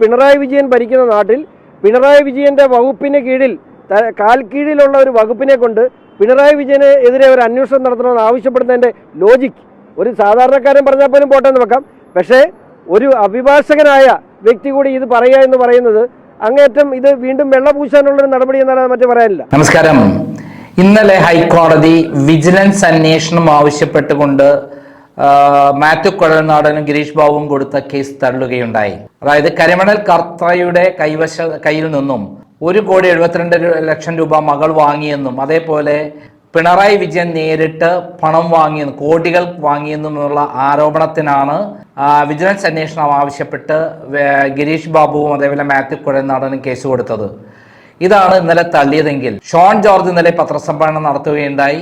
പിണറായി വിജയൻ ഭരിക്കുന്ന നാട്ടിൽ പിണറായി വിജയന്റെ വകുപ്പിന് കീഴിൽ കാൽ കീഴിലുള്ള ഒരു വകുപ്പിനെ കൊണ്ട് പിണറായി വിജയന് എതിരെ ഒരു അന്വേഷണം നടത്തണമെന്ന് ആവശ്യപ്പെടുന്നതിന്റെ ലോജിക് ഒരു സാധാരണക്കാരൻ പറഞ്ഞാൽ പോലും പോട്ടെന്ന് വെക്കാം. പക്ഷേ ഒരു അഭിഭാഷകനായ വ്യക്തി കൂടി ഇത് പറയുക എന്ന് പറയുന്നത് അങ്ങേറ്റം ഇത് വീണ്ടും വെള്ളപൂശാനുള്ള ഒരു നടപടി എന്നാണ് മറ്റു പറയാനില്ല. നമസ്കാരം. ഇന്നലെ ഹൈക്കോടതി വിജിലൻസ് അന്വേഷണം ആവശ്യപ്പെട്ടുകൊണ്ട് മാത്യു കുഴൽനാടനും ഗിരീഷ് ബാബുവും കൊടുത്ത കേസ് തള്ളുകയുണ്ടായി. അതായത് കരിമണൽ കർത്തയുടെ കൈവശ കയ്യിൽ നിന്നും ഒരു കോടി എഴുപത്തിരണ്ട് ലക്ഷം രൂപ മകൾ വാങ്ങിയെന്നും അതേപോലെ പിണറായി വിജയൻ നേരിട്ട് പണം വാങ്ങിയെന്നും കോടികൾ വാങ്ങിയെന്നുമുള്ള ആരോപണത്തിനാണ് വിജിലൻസ് അന്വേഷണം ആവശ്യപ്പെട്ട് ഗിരീഷ് ബാബുവും അതേപോലെ മാത്യു കുഴൽനാടനും കേസ് കൊടുത്തത്. ഇതാണ് ഇന്നലെ തള്ളിയതെങ്കിൽ. ഷോൺ ജോർജ് ഇന്നലെ പത്രസമ്മേളനം നടത്തുകയുണ്ടായി.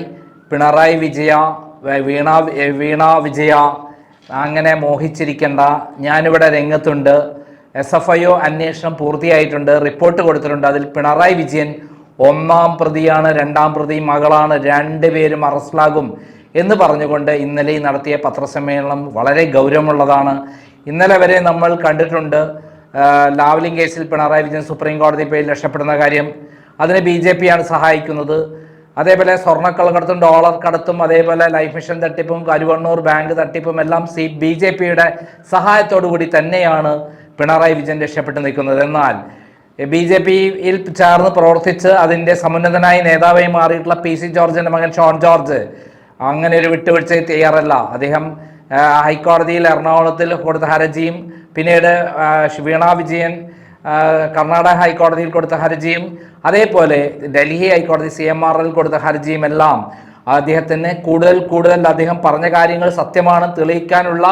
പിണറായി വിജയ വീണ വീണ വിജയ അങ്ങനെ മോഹിച്ചിരിക്കേണ്ട. ഞാനിവിടെ രംഗത്തുണ്ട്. എസ് എഫ് ഐ ഒ അന്വേഷണം പൂർത്തിയായിട്ടുണ്ട്. റിപ്പോർട്ട് കൊടുത്തിട്ടുണ്ട്. അതിൽ പിണറായി വിജയൻ ഒന്നാം പ്രതിയാണ് രണ്ടാം പ്രതി മകളാണ്. രണ്ടുപേരും അറസ്റ്റിലാകും എന്ന് പറഞ്ഞുകൊണ്ട് ഇന്നലെ നടത്തിയ പത്രസമ്മേളനം വളരെ ഗൗരവമുള്ളതാണ്. ഇന്നലെ വരെ നമ്മൾ കണ്ടിട്ടുണ്ട് ലാവ്ലിംഗ് കേസിൽ പിണറായി വിജയൻ സുപ്രീം കോടതി പേരിൽ രക്ഷപ്പെടുന്ന കാര്യം. അതിന് ബി ജെ പിയാണ് സഹായിക്കുന്നത്. അതേപോലെ സ്വർണക്കള്ളക്കടത്തും ഡോളർ കടത്തും അതേപോലെ ലൈഫ് മിഷൻ തട്ടിപ്പും കരുവണ്ണൂർ ബാങ്ക് തട്ടിപ്പും എല്ലാം സി ബി ജെ പിയുടെ സഹായത്തോടു കൂടി തന്നെയാണ് പിണറായി വിജയൻ രക്ഷപ്പെട്ടു നിൽക്കുന്നത്. എന്നാൽ ബി ജെ പിയിൽ ചേർന്ന് പ്രവർത്തിച്ച് അതിന്റെ സമുന്നതനായ നേതാവായി മാറിയിട്ടുള്ള പി സി ജോർജിന്റെ മകൻ ഷോൺ ജോർജ് അങ്ങനെ ഒരു വിട്ടുവീഴ്ച തയ്യാറല്ല. അദ്ദേഹം ഹൈക്കോടതിയിൽ എറണാകുളത്തിൽ കൊടുത്ത ഹർജിയും പിന്നീട് വീണാ വിജയൻ കർണാടക ഹൈക്കോടതിയിൽ കൊടുത്ത ഹർജിയും അതേപോലെ ഡൽഹി ഹൈക്കോടതി സി എം ആർ എൽ കൊടുത്ത ഹർജിയും എല്ലാം അദ്ദേഹത്തിന് കൂടുതൽ കൂടുതൽ അദ്ദേഹം പറഞ്ഞ കാര്യങ്ങൾ സത്യമാണ് തെളിയിക്കാനുള്ള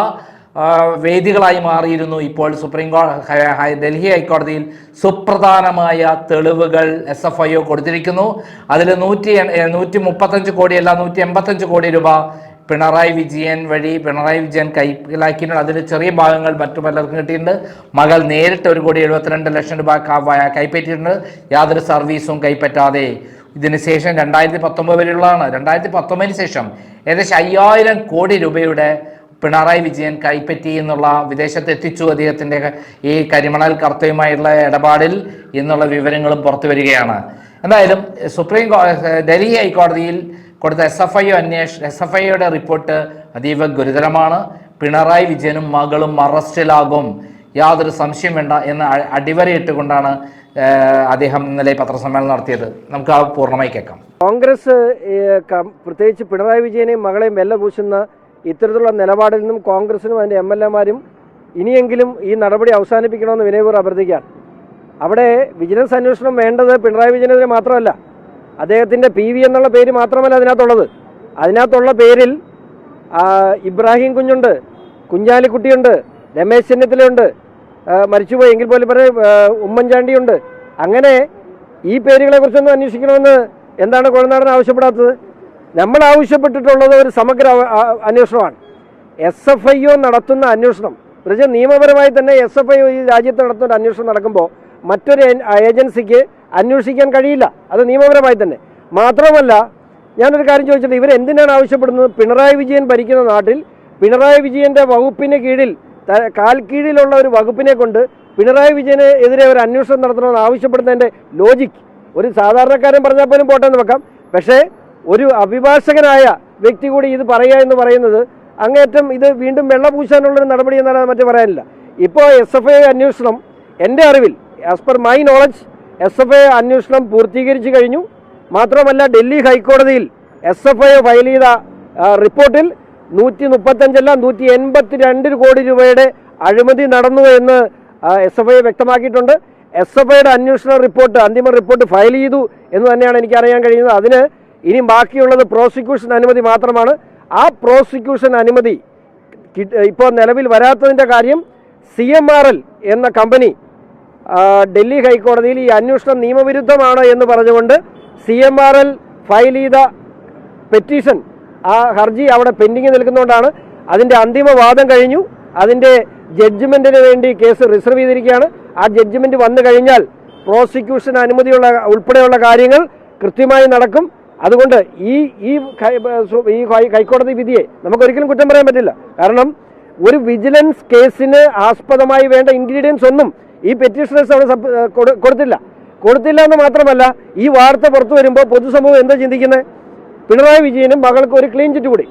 വേദികളായി മാറിയിരുന്നു. ഇപ്പോൾ സുപ്രീം കോടതി ഡൽഹി ഹൈക്കോടതിയിൽ സുപ്രധാനമായ തെളിവുകൾ എസ് എഫ് ഐ ഒ കൊടുത്തിരിക്കുന്നു. അതിൽ നൂറ്റി നൂറ്റി മുപ്പത്തഞ്ച് കോടിയല്ല നൂറ്റി എൺപത്തഞ്ച് കോടി രൂപ പിണറായി വിജയൻ വഴി പിണറായി വിജയൻ കൈക്കലാക്കിയിട്ടുണ്ട് അതിൽ ചെറിയ ഭാഗങ്ങൾ മറ്റു പലർക്കും കിട്ടിയിട്ടുണ്ട്. മകൾ നേരിട്ട് ഒരു കോടി എഴുപത്തിരണ്ട് ലക്ഷം രൂപ കൈപ്പറ്റിയിട്ടുണ്ട്. യാതൊരു സർവീസും കൈപ്പറ്റാതെ. ഇതിന് ശേഷം രണ്ടായിരത്തി പത്തൊമ്പത് വരെയുള്ളതാണ്. രണ്ടായിരത്തി പത്തൊമ്പതിന് ശേഷം ഏകദേശം അയ്യായിരം കോടി രൂപയുടെ പിണറായി വിജയൻ കൈപ്പറ്റി എന്നുള്ള വിദേശത്ത് എത്തിച്ചു അദ്ദേഹത്തിന്റെ ഈ കരിമണൽ കർത്തയുമായുള്ള ഇടപാടിൽ എന്നുള്ള വിവരങ്ങളും പുറത്തു വരികയാണ്. എന്തായാലും സുപ്രീം ഡൽഹി ഹൈക്കോടതിയിൽ കൊടുത്ത എസ് എഫ് ഐ അന്വേഷ എസ് എഫ് ഐയുടെ റിപ്പോർട്ട് അതീവ ഗുരുതരമാണ്. പിണറായി വിജയനും മകളും അറസ്റ്റിലാകും. യാതൊരു സംശയം വേണ്ട എന്ന് അടിവരയിട്ടുകൊണ്ടാണ് അദ്ദേഹം ഇന്നലെ പത്രസമ്മേളനം നടത്തിയത്. നമുക്ക് ആ പൂർണമായി കേൾക്കാം. കോൺഗ്രസ് പ്രത്യേകിച്ച് പിണറായി വിജയനെയും മകളെയും വെല്ല പൂശുന്ന ഇത്തരത്തിലുള്ള നിലപാടിൽ നിന്നും കോൺഗ്രസിനും അതിന്റെ എം എൽ എമാരും ഇനിയെങ്കിലും ഈ നടപടി അവസാനിപ്പിക്കണമെന്ന് വിനയപൂർവം അഭ്യർത്ഥിക്കുകയാണ്. അവിടെ വിജിലൻസ് അന്വേഷണം വേണ്ടത് പിണറായി വിജയനെതിരെ മാത്രമല്ല അദ്ദേഹത്തിന്റെ പി വി എന്നുള്ള പേര് മാത്രമല്ല അതിനകത്തുള്ളത്. അതിനകത്തുള്ള പേരിൽ ഇബ്രാഹിം കുഞ്ഞുണ്ട് കുഞ്ഞാലിക്കുട്ടിയുണ്ട് രമേശ് ചെന്നിത്തലയുണ്ട് മരിച്ചുപോയി എങ്കിൽ പോലും പറയും ഉമ്മൻചാണ്ടിയുണ്ട്. അങ്ങനെ ഈ പേരുകളെ കുറിച്ചൊന്നും അന്വേഷിക്കണമെന്ന് എന്താണ് കുഴനാടൻ ആവശ്യപ്പെടാത്തത്? നമ്മൾ ആവശ്യപ്പെട്ടിട്ടുള്ളത് ഒരു സമഗ്ര അന്വേഷണമാണ്. എസ് എഫ് ഐ ഒ നടത്തുന്ന അന്വേഷണം. പ്രത്യേകിച്ച് നിയമപരമായി തന്നെ എസ് എഫ് ഐ ഒ ഈ രാജ്യത്ത് നടത്തുന്ന ഒരു അന്വേഷണം നടക്കുമ്പോൾ മറ്റൊരു ഏജൻസിക്ക് അന്വേഷിക്കാൻ കഴിയില്ല. അത് നിയമപരമായി തന്നെ. മാത്രമല്ല ഞാനൊരു കാര്യം ചോദിച്ചിട്ട് ഇവർ എന്തിനാണ് ആവശ്യപ്പെടുന്നത്? പിണറായി വിജയൻ ഭരിക്കുന്ന നാട്ടിൽ പിണറായി വിജയന്റെ വകുപ്പിന് കീഴിൽ കാൽ കീഴിലുള്ള ഒരു വകുപ്പിനെ കൊണ്ട് പിണറായി വിജയന് എതിരെ ഒരു അന്വേഷണം നടത്തണമെന്ന് ആവശ്യപ്പെടുന്നതിന്റെ ലോജിക് ഒരു സാധാരണക്കാരൻ പറഞ്ഞാൽ പോലും പോട്ടെ എന്ന് വെക്കാം. പക്ഷേ ഒരു അഭിഭാഷകനായ വ്യക്തി കൂടി ഇത് പറയുക എന്ന് പറയുന്നത് അങ്ങേറ്റം ഇത് വീണ്ടും വെള്ളപൂശാനുള്ള ഒരു നടപടി എന്നാലും മറ്റു പറയാനില്ല. ഇപ്പോൾ എസ് എഫ് ഐ അന്വേഷണം എന്റെ അറിവിൽ as per my knowledge S F I അന്വേഷണം പൂർത്തീകരിച്ചു കഴിഞ്ഞു. മാത്രമല്ല ഡൽഹി ഹൈക്കോടതിയിൽ എസ് എഫ് ഐ ഫയൽ ചെയ്ത റിപ്പോർട്ടിൽ നൂറ്റി മുപ്പത്തഞ്ചല്ല നൂറ്റി എൺപത്തി രണ്ട് കോടി രൂപയുടെ അഴിമതി നടന്നു എന്ന് എസ് എഫ് ഐ വ്യക്തമാക്കിയിട്ടുണ്ട്. എസ് എഫ് ഐയുടെ അന്വേഷണ റിപ്പോർട്ട് അന്തിമ റിപ്പോർട്ട് ഫയൽ ചെയ്തു എന്ന് തന്നെയാണ് എനിക്ക് അറിയാൻ കഴിയുന്നത്. അതിന് ഇനി ബാക്കിയുള്ളത് പ്രോസിക്യൂഷൻ അനുമതി മാത്രമാണ്. ആ പ്രോസിക്യൂഷൻ അനുമതി ഇപ്പോൾ നിലവിൽ വരാത്തതിന്റെ കാര്യം സി എന്ന കമ്പനി ഡൽഹി ഹൈക്കോടതിയിൽ ഈ അന്വേഷണം നിയമവിരുദ്ധമാണ് എന്ന് പറഞ്ഞുകൊണ്ട് C M R L file ചെയ്ത പെറ്റീഷൻ ആ ഹർജി അവിടെ പെൻഡിങ് നിൽക്കുന്നതുകൊണ്ടാണ് അതിന്റെ അന്തിമ വാദം കഴിഞ്ഞു. അതിന്റെ ജഡ്ജ്മെന്റിന് വേണ്ടി കേസ് റിസർവ് ചെയ്തിരിക്കുകയാണ്. ആ ജഡ്ജ്മെന്റ് വന്നു കഴിഞ്ഞാൽ പ്രോസിക്യൂഷൻ അനുമതിയുള്ള ഉൾപ്പെടെയുള്ള കാര്യങ്ങൾ കൃത്യമായി നടക്കും. അതുകൊണ്ട് ഈ ഈ ഈ ഹൈക്കോടതി വിധിയെ നമുക്കൊരിക്കലും കുറ്റം പറയാൻ പറ്റില്ല. കാരണം ഒരു വിജിലൻസ് കേസിന് ആസ്പദമായി വേണ്ട ഇൻഗ്രീഡിയൻസ് ഒന്നും ഈ പെറ്റീഷണേഴ്സ് അവിടെ കൊടുത്തില്ല കൊടുത്തില്ല. എന്ന് മാത്രമല്ല ഈ വാർത്ത പുറത്തു വരുമ്പോൾ പൊതുസമൂഹം എന്താ ചിന്തിക്കുന്നത് പിണറായി വിജയനും മകൾക്ക് ഒരു ക്ലീൻ ചിറ്റ് കൂടി.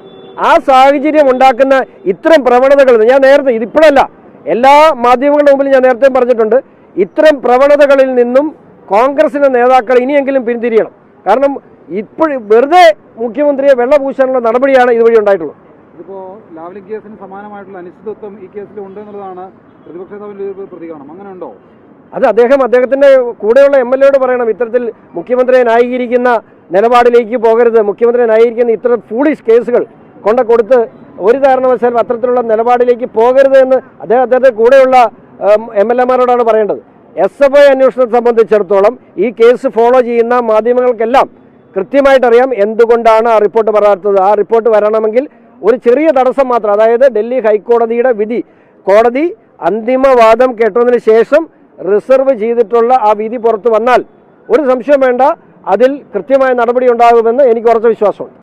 ആ സാഹചര്യം ഉണ്ടാക്കുന്ന ഇത്തരം പ്രവണതകൾ ഞാൻ നേരത്തെ ഇതിപ്പോഴല്ല എല്ലാ മാധ്യമങ്ങളുടെ മുമ്പിൽ ഞാൻ നേരത്തെ പറഞ്ഞിട്ടുണ്ട് ഇത്തരം പ്രവണതകളിൽ നിന്നും കോൺഗ്രസിന്റെ നേതാക്കൾ ഇനിയെങ്കിലും പിന്തിരിയണം. കാരണം ഇപ്പോഴും വെറുതെ മുഖ്യമന്ത്രിയെ വെള്ളപൂശാനുള്ള നടപടിയാണ് ഇതുവഴി ഉണ്ടായിട്ടുള്ളത്. ലാവ്ലിൻ കേസിന് സമാനമായിട്ടുള്ള അനിശ്ചിതത്വം ഈ കേസിൽ ഉണ്ട് എന്നുള്ളതാണ് പ്രതിപക്ഷ നേതാവിന്റെ പ്രതികരണം. അങ്ങനെ ഉണ്ടോ? അത് അദ്ദേഹം അദ്ദേഹത്തിന്റെ കൂടെയുള്ള എം എൽ എയോട് പറയണം ഇത്തരത്തിൽ മുഖ്യമന്ത്രിയെ ന്യായീകരിക്കുന്ന നിലപാടിലേക്ക് പോകരുത് മുഖ്യമന്ത്രിയെ ന്യായീകരിക്കുന്ന ഇത്തരം ഫൂളിഷ് കേസുകൾ കൊണ്ട കൊടുത്ത് ഒരു കാരണവശാലും അത്തരത്തിലുള്ള നിലപാടിലേക്ക് പോകരുത് എന്ന് അദ്ദേഹം അദ്ദേഹത്തെ കൂടെയുള്ള എം എൽ എമാരോടാണ് പറയേണ്ടത്. എസ് എഫ് ഐ അന്വേഷണത്തെ സംബന്ധിച്ചിടത്തോളം ഈ കേസ് ഫോളോ ചെയ്യുന്ന മാധ്യമങ്ങൾക്കെല്ലാം കൃത്യമായിട്ടറിയാം എന്തുകൊണ്ടാണ് ആ റിപ്പോർട്ട് പറയാത്തത് ആ റിപ്പോർട്ട് വരണമെങ്കിൽ ഒരു ചെറിയ തടസ്സം മാത്രം അതായത് ഡൽഹി ഹൈക്കോടതിയുടെ വിധി കോടതി അന്തിമവാദം കേട്ടതിന് ശേഷം റിസർവ് ചെയ്തിട്ടുള്ള ആ വിധി പുറത്തു വന്നാൽ ഒരു സംശയം വേണ്ട അതിൽ കൃത്യമായ നടപടി ഉണ്ടാകുമെന്ന് എനിക്ക് ഉറച്ച വിശ്വാസമുണ്ട്.